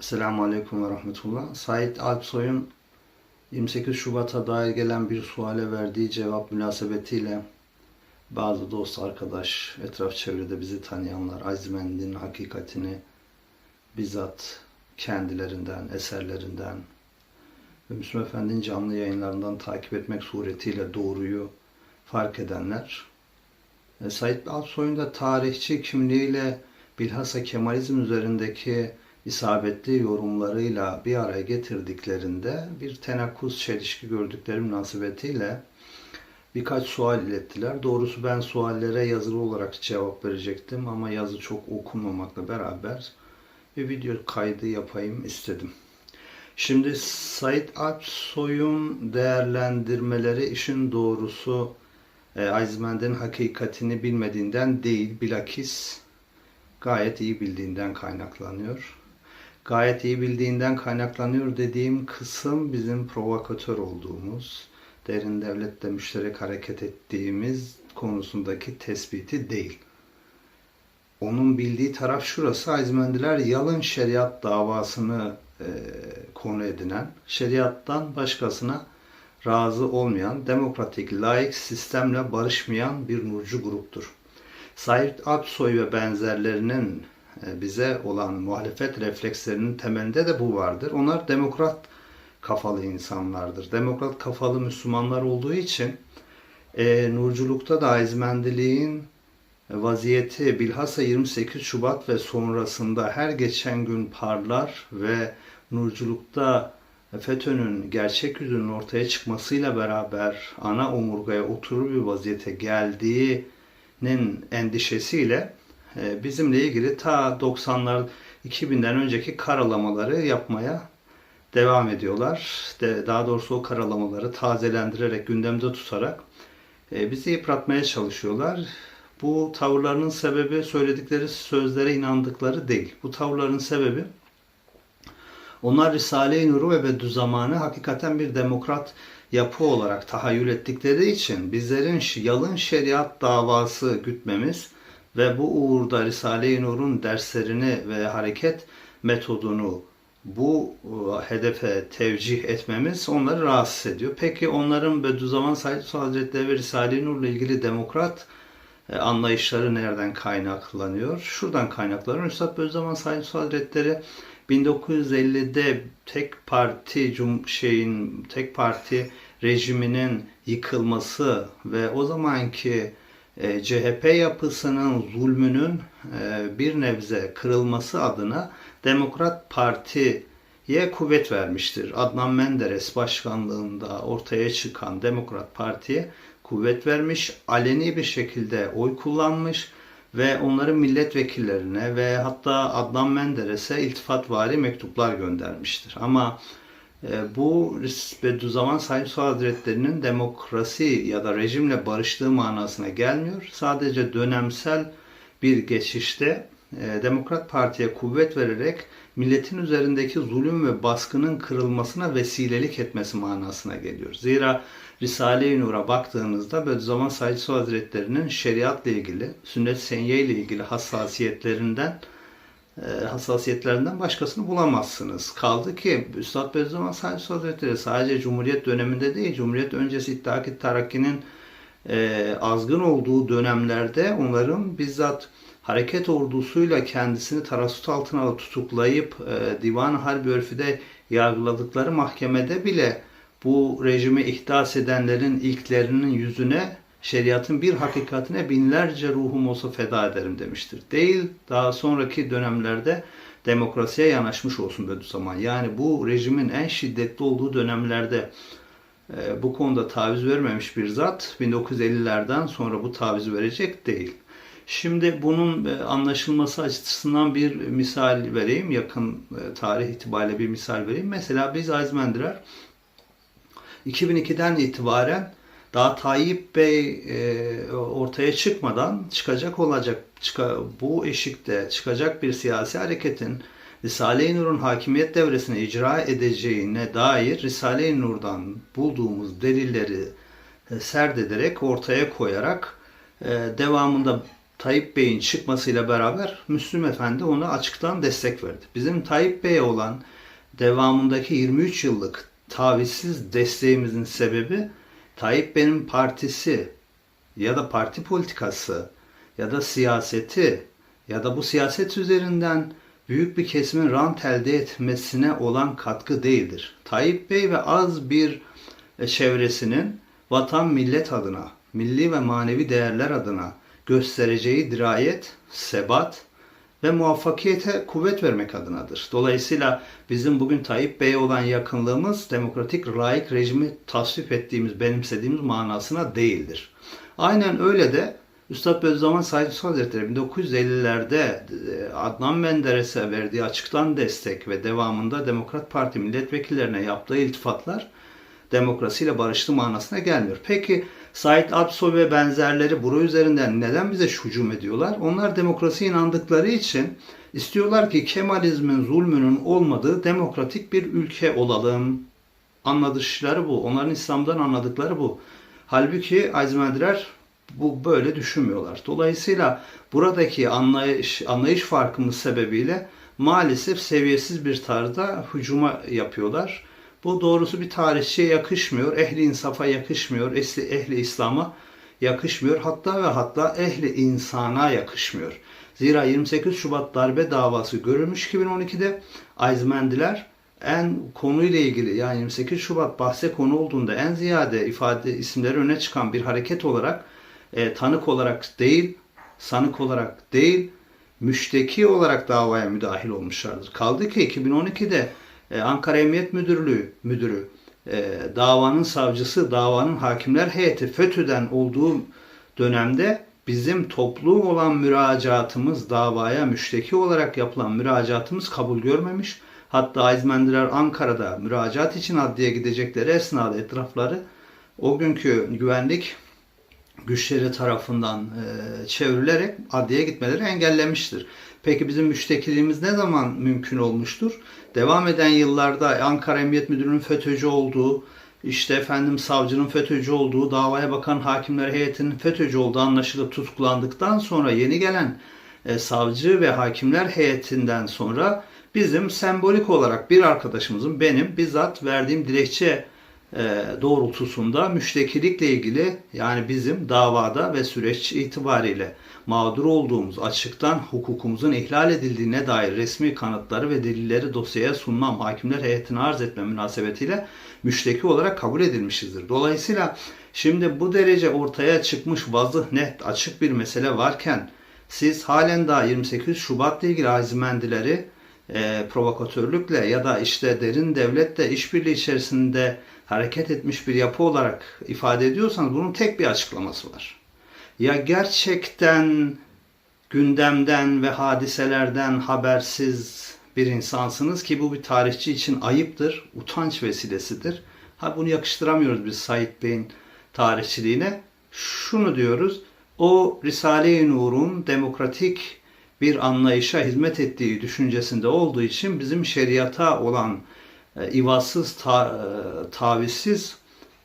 Selamun Aleyküm ve Rahmetullah. Sait Alpsoy'un 28 Şubat'a dair gelen bir suale verdiği cevap münasebetiyle bazı dost, arkadaş, etraf çevrede bizi tanıyanlar Azimendin hakikatini bizzat kendilerinden, eserlerinden ve Müslüm Efendi'nin canlı yayınlarından takip etmek suretiyle doğruyu fark edenler e, Said Alpsoy'un da tarihçi kimliğiyle bilhassa Kemalizm üzerindeki isabetli yorumlarıyla bir araya getirdiklerinde bir tenakkuz çelişki gördükleri münasebetiyle birkaç sual ilettiler. Doğrusu ben suallere yazılı olarak cevap verecektim ama yazı çok okunmamakla beraber bir video kaydı yapayım istedim. Şimdi Said Alpsoy'un değerlendirmeleri işin doğrusu e, Aizmen'den hakikatini bilmediğinden değil, bilakis gayet iyi bildiğinden kaynaklanıyor. Gayet iyi bildiğinden kaynaklanıyor dediğim kısım bizim provokatör olduğumuz, derin devletle müşterek hareket ettiğimiz konusundaki tespiti değil. Onun bildiği taraf şurası, Aizmendiler yalın şeriat davasını e, konu edinen, şeriattan başkasına razı olmayan, demokratik, laik sistemle barışmayan bir nurcu gruptur. Said Alpsoy ve benzerlerinin bize olan muhalefet reflekslerinin temelinde de bu vardır. Onlar demokrat kafalı insanlardır. Demokrat kafalı Müslümanlar olduğu için e, nurculukta da aizmendiliğin vaziyeti bilhassa 28 Şubat ve sonrasında her geçen gün parlar ve nurculukta FETÖ'nün gerçek yüzünün ortaya çıkmasıyla beraber ana omurgaya oturur bir vaziyete geldiğinin endişesiyle e, bizimle ilgili ta 90'lar 2000'den önceki karalamaları yapmaya devam ediyorlar. Daha doğrusu o karalamaları tazelendirerek, gündemde tutarak e, bizi yıpratmaya çalışıyorlar. Bu tavırlarının sebebi söyledikleri sözlere inandıkları değil. Bu tavırların sebebi onlar Risale-i Nur'u ve Bediüzzaman'ı hakikaten bir demokrat yapı olarak tahayyül ettikleri için bizlerin yalın şeriat davası gütmemiz ve bu uğurda Risale-i Nur'un derslerini ve hareket metodunu bu e, hedefe tevcih etmemiz onları rahatsız ediyor. Peki onların Bediüzzaman Said Hazretleri ve Risale-i Nur'la ilgili demokrat e, anlayışları nereden kaynaklanıyor? Şuradan kaynaklanıyor. Üstad Bediüzzaman Said Hazretleri 1950'de tek parti cum şeyin tek parti rejiminin yıkılması ve o zamanki e, CHP yapısının zulmünün e, bir nebze kırılması adına Demokrat Parti'ye kuvvet vermiştir. Adnan Menderes başkanlığında ortaya çıkan Demokrat Parti'ye kuvvet vermiş, aleni bir şekilde oy kullanmış ve onların milletvekillerine ve hatta Adnan Menderes'e iltifatvari mektuplar göndermiştir. Ama e, bu Bediüzzaman Said Hazretleri'nin demokrasi ya da rejimle barıştığı manasına gelmiyor. Sadece dönemsel bir geçişte e, Demokrat Parti'ye kuvvet vererek milletin üzerindeki zulüm ve baskının kırılmasına vesilelik etmesi manasına geliyor. Zira Risale-i Nur'a baktığınızda Bediüzzaman Said Hazretleri'nin şeriatla ilgili, sünnet senye ile ilgili hassasiyetlerinden e, hassasiyetlerinden başkasını bulamazsınız. Kaldı ki Üstad Bediüzzaman Said Hazretleri sadece Cumhuriyet döneminde değil, Cumhuriyet öncesi İttihat Terakki'nin e, azgın olduğu dönemlerde onların bizzat hareket ordusuyla kendisini tarasut altına tutuklayıp e, Divan Harbi Örfü'de yargıladıkları mahkemede bile bu rejimi ihdas edenlerin ilklerinin yüzüne şeriatın bir hakikatine binlerce ruhum olsa feda ederim demiştir. Değil daha sonraki dönemlerde demokrasiye yanaşmış olsun Bediüzzaman. Yani bu rejimin en şiddetli olduğu dönemlerde e, bu konuda taviz vermemiş bir zat 1950'lerden sonra bu taviz verecek değil. Şimdi bunun e, anlaşılması açısından bir misal vereyim. Yakın e, tarih itibariyle bir misal vereyim. Mesela biz Azmendiler 2002'den itibaren daha Tayyip Bey e, ortaya çıkmadan çıkacak olacak çıka, bu eşikte çıkacak bir siyasi hareketin Risale-i Nur'un hakimiyet devresini icra edeceğine dair Risale-i Nur'dan bulduğumuz delilleri e, serdederek ortaya koyarak e, devamında Tayyip Bey'in çıkmasıyla beraber Müslüm Efendi ona açıktan destek verdi. Bizim Tayyip Bey'e olan devamındaki 23 yıllık tavizsiz desteğimizin sebebi Tayyip Bey'in partisi ya da parti politikası ya da siyaseti ya da bu siyaset üzerinden büyük bir kesimin rant elde etmesine olan katkı değildir. Tayyip Bey ve az bir e, çevresinin vatan millet adına, milli ve manevi değerler adına göstereceği dirayet, sebat ve muvaffakiyete kuvvet vermek adınadır. Dolayısıyla bizim bugün Tayyip Bey'e olan yakınlığımız demokratik layık rejimi tasvip ettiğimiz, benimsediğimiz manasına değildir. Aynen öyle de Üstad Bediüzzaman Said Nursi Hazretleri 1950'lerde e, Adnan Menderes'e verdiği açıktan destek ve devamında Demokrat Parti milletvekillerine yaptığı iltifatlar demokrasiyle barıştı manasına gelmiyor. Peki Said Alpsoy ve benzerleri buru üzerinden neden bize hücum ediyorlar? Onlar demokrasiye inandıkları için istiyorlar ki Kemalizmin zulmünün olmadığı demokratik bir ülke olalım. Anladışları bu. Onların İslam'dan anladıkları bu. Halbuki Azmendiler bu böyle düşünmüyorlar. Dolayısıyla buradaki anlayış anlayış farkımız sebebiyle maalesef seviyesiz bir tarzda hücuma yapıyorlar. Bu doğrusu bir tarihçiye yakışmıyor, ehli insafa yakışmıyor, ehli, ehli İslam'a yakışmıyor. Hatta ve hatta ehli insana yakışmıyor. Zira 28 Şubat darbe davası görülmüş 2012'de Ayzmendiler en konuyla ilgili yani 28 Şubat bahse konu olduğunda en ziyade ifade isimleri öne çıkan bir hareket olarak e, tanık olarak değil, sanık olarak değil, müşteki olarak davaya müdahil olmuşlardır. Kaldı ki 2012'de e, Ankara Emniyet Müdürlüğü müdürü e, davanın savcısı, davanın hakimler heyeti FETÖ'den olduğu dönemde bizim toplu olan müracaatımız davaya müşteki olarak yapılan müracaatımız kabul görmemiş. Hatta Aizmendiler Ankara'da müracaat için adliye gidecekleri esnada etrafları o günkü güvenlik güçleri tarafından e, çevrilerek adliye gitmeleri engellemiştir. Peki bizim müştekiliğimiz ne zaman mümkün olmuştur? Devam eden yıllarda Ankara Emniyet Müdürü'nün FETÖ'cü olduğu, işte efendim savcının FETÖ'cü olduğu, davaya bakan hakimler heyetinin FETÖ'cü olduğu anlaşılıp tutuklandıktan sonra yeni gelen e, savcı ve hakimler heyetinden sonra bizim sembolik olarak bir arkadaşımızın benim bizzat verdiğim dilekçe doğrultusunda müştekilikle ilgili yani bizim davada ve süreç itibariyle mağdur olduğumuz açıktan hukukumuzun ihlal edildiğine dair resmi kanıtları ve delilleri dosyaya sunmam, hakimler heyetine arz etme münasebetiyle müşteki olarak kabul edilmişizdir. Dolayısıyla şimdi bu derece ortaya çıkmış vazıh net açık bir mesele varken siz halen daha 28 Şubat'la ilgili azimendileri e, provokatörlükle ya da işte derin devletle işbirliği içerisinde hareket etmiş bir yapı olarak ifade ediyorsanız bunun tek bir açıklaması var. Ya gerçekten gündemden ve hadiselerden habersiz bir insansınız ki bu bir tarihçi için ayıptır, utanç vesilesidir. Ha bunu yakıştıramıyoruz biz Said Bey'in tarihçiliğine. Şunu diyoruz, o Risale-i Nur'un demokratik bir anlayışa hizmet ettiği düşüncesinde olduğu için bizim şeriata olan ivazsız, ta, e, tavizsiz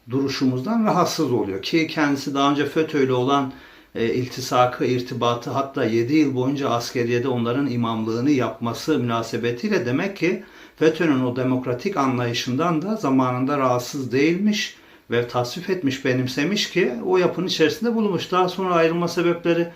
duruşumuzdan rahatsız oluyor. Ki kendisi daha önce FETÖ'yle olan e, iltisakı, irtibatı hatta 7 yıl boyunca askeriyede onların imamlığını yapması münasebetiyle demek ki FETÖ'nün o demokratik anlayışından da zamanında rahatsız değilmiş ve tasvip etmiş, benimsemiş ki o yapının içerisinde bulunmuş. Daha sonra ayrılma sebepleri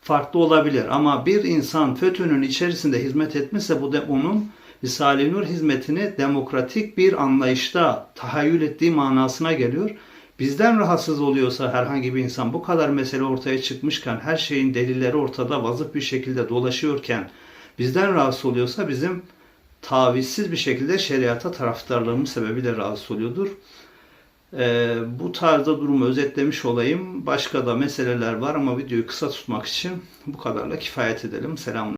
farklı olabilir. Ama bir insan FETÖ'nün içerisinde hizmet etmişse bu da onun Risale-i Nur hizmetini demokratik bir anlayışta tahayyül ettiği manasına geliyor. Bizden rahatsız oluyorsa herhangi bir insan bu kadar mesele ortaya çıkmışken her şeyin delilleri ortada vazıf bir şekilde dolaşıyorken bizden rahatsız oluyorsa bizim tavizsiz bir şekilde şeriata taraftarlığımız sebebiyle rahatsız oluyordur. Ee, bu tarzda durumu özetlemiş olayım. Başka da meseleler var ama videoyu kısa tutmak için bu kadarla kifayet edelim. Selamun